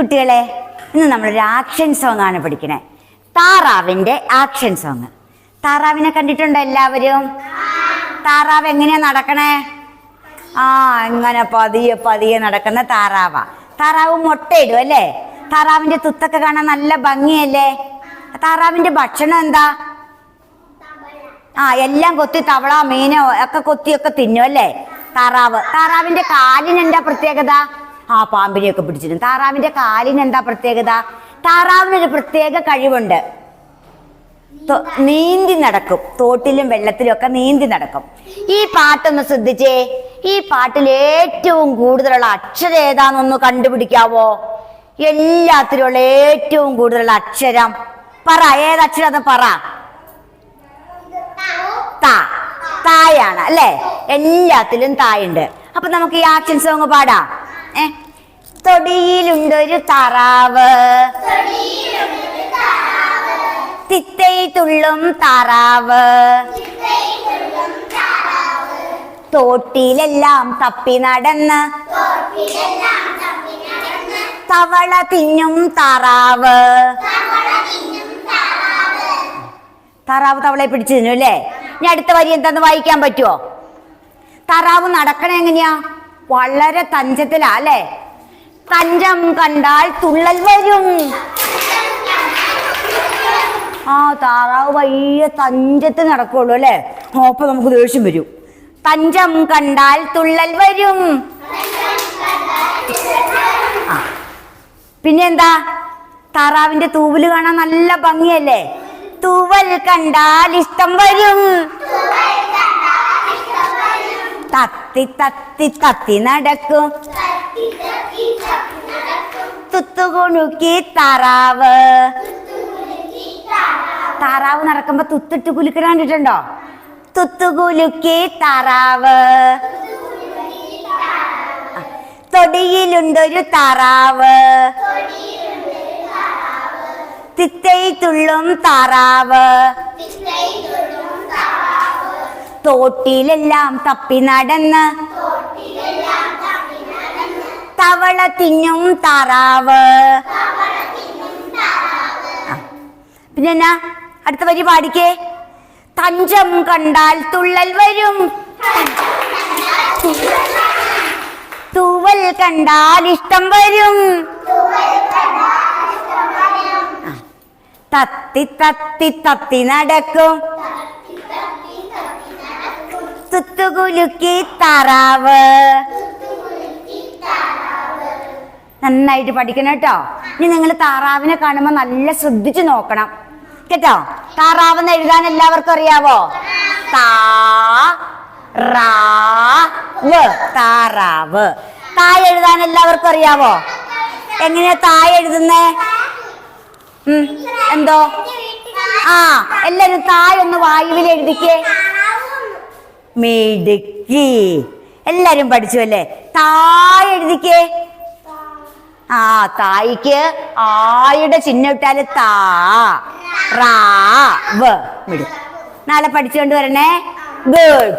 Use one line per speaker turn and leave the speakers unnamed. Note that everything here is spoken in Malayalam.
കുട്ടികളെ ഇന്ന് നമ്മളൊരു ആക്ഷൻ സോങ് ആണ് പഠിക്കണേ. താറാവിന്റെ ആക്ഷൻ സോങ് താറാവിനെ കണ്ടിട്ടുണ്ടോ എല്ലാവരും? താറാവ് എങ്ങനെയാ നടക്കണേ? ആ എങ്ങനെ പതിയെ പതിയെ നടക്കുന്ന താറാവ. താറാവ് മുട്ടയിടും അല്ലേ? താറാവിന്റെ തുത്തൊക്കെ കാണാൻ നല്ല ഭംഗിയല്ലേ? താറാവിന്റെ ഭക്ഷണം എന്താ? ആ എല്ലാം കൊത്തി തവള മീനോ ഒക്കെ കൊത്തിയൊക്കെ തിന്നും അല്ലേ? താറാവ്. താറാവിന്റെ കാലിന് എന്താ പ്രത്യേകത? ആ പാമ്പിനെയൊക്കെ പിടിച്ചിരുന്നു. താറാവിന്റെ കാലിന് എന്താ പ്രത്യേകത? താറാവിനൊരു പ്രത്യേക കഴിവുണ്ട്. നീന്തി നടക്കും. തോട്ടിലും വെള്ളത്തിലും ഒക്കെ നീന്തി നടക്കും. ഈ പാട്ടൊന്ന് ശ്രദ്ധിച്ചേ. ഈ പാട്ടിൽ ഏറ്റവും കൂടുതലുള്ള അക്ഷരം ഏതാണെന്നൊന്ന് കണ്ടുപിടിക്കാവോ? എല്ലാത്തിലുള്ള ഏറ്റവും കൂടുതലുള്ള അക്ഷരം പറ. ഏതക്ഷരം അത് പറ. താ. തായാണ് അല്ലേ? എല്ലാത്തിലും തായുണ്ട്. അപ്പൊ നമുക്ക് ഈ ആക്ഷൻ സോങ് പാടാം. തൊടിയിലുണ്ടൊരു താറാവ്. തിത്തൈ തുള്ളും താറാവ്. തോട്ടിലെല്ലാം തപ്പി നടന്ന് തവള തിന്നും താറാവ്. താറാവ് തവളയെ പിടിച്ചു തിന്നു അല്ലേ? ഇനി അടുത്ത വരി എന്താന്ന് വായിക്കാൻ പറ്റുമോ താറാവ് നടക്കണ എങ്ങനെയാ? വളരെ തഞ്ചത്തിലാ അല്ലേ? തഞ്ചം കണ്ടാൽ തുള്ളൽ വരും. ആ താറാവ് വലിയ തഞ്ചത്ത് നടക്കുള്ളൂ അല്ലേ? അപ്പൊ നമുക്ക് ദേഷ്യം വരും. തഞ്ചം കണ്ടാൽ തുള്ളൽ വരും. പിന്നെ പിന്നെന്താ? താറാവിന്റെ തൂവൽ കാണാൻ നല്ല ഭംഗിയല്ലേ? തൂവൽ കണ്ടാൽ ഇഷ്ടം വരും. തത്തി തത്തി തത്തി നടക്കും. തുത്തുകുണുക്കി താറാവ്. താറാവ്. നടക്കുമ്പോ തുത്തിട്ട് കുലുക്കണ കണ്ടിട്ടുണ്ടോ? തുത്തുകുലുക്കി താറാവ്. തൊടിയിലുണ്ടൊരു താറാവ്. തിത്തൈ തുള്ളും താറാവ്. തോട്ടിലെല്ലാം തപ്പി നടന്ന് തവള തിന്നും താറാവ്. പിന്നെ എന്നാ? അടുത്ത വരി പാടിക്കേ. തഞ്ചം കണ്ടാൽ തുള്ളൽ വരും. തൂവൽ കണ്ടാൽ ഇഷ്ടം വരും. തത്തി തത്തി തത്തി നടക്കും. തുത്തുകുലുക്കി താറാവ്. നന്നായിട്ട് പഠിക്കണം കേട്ടോ. ഇനി നിങ്ങൾ താറാവിനെ കാണുമ്പോൾ നല്ല ശ്രദ്ധിച്ചു നോക്കണം. കേട്ടോ? താറാവ് എന്ന് എഴുതാൻ എല്ലാവർക്കും അറിയാവോ? താ താറാവ്. തായ് എഴുതാൻ എല്ലാവർക്കും അറിയാവോ? എങ്ങനെയാ തായ് എഴുതുന്നേ? എന്തോ? ആ എല്ലാരും തായ് ഒന്ന് വായുവിൽ എഴുതിക്കേ. മിടുക്കി എല്ലാരും പഠിച്ചു അല്ലേ തായ് എഴുതിക്കേ. ആ തായിക്ക് ആയുടെ ചിഹ്നം ഇട്ടാൽ താ റാ വ. മിടു നാളെ പഠിച്ചുകൊണ്ട് വരണേ. ഗുഡ്.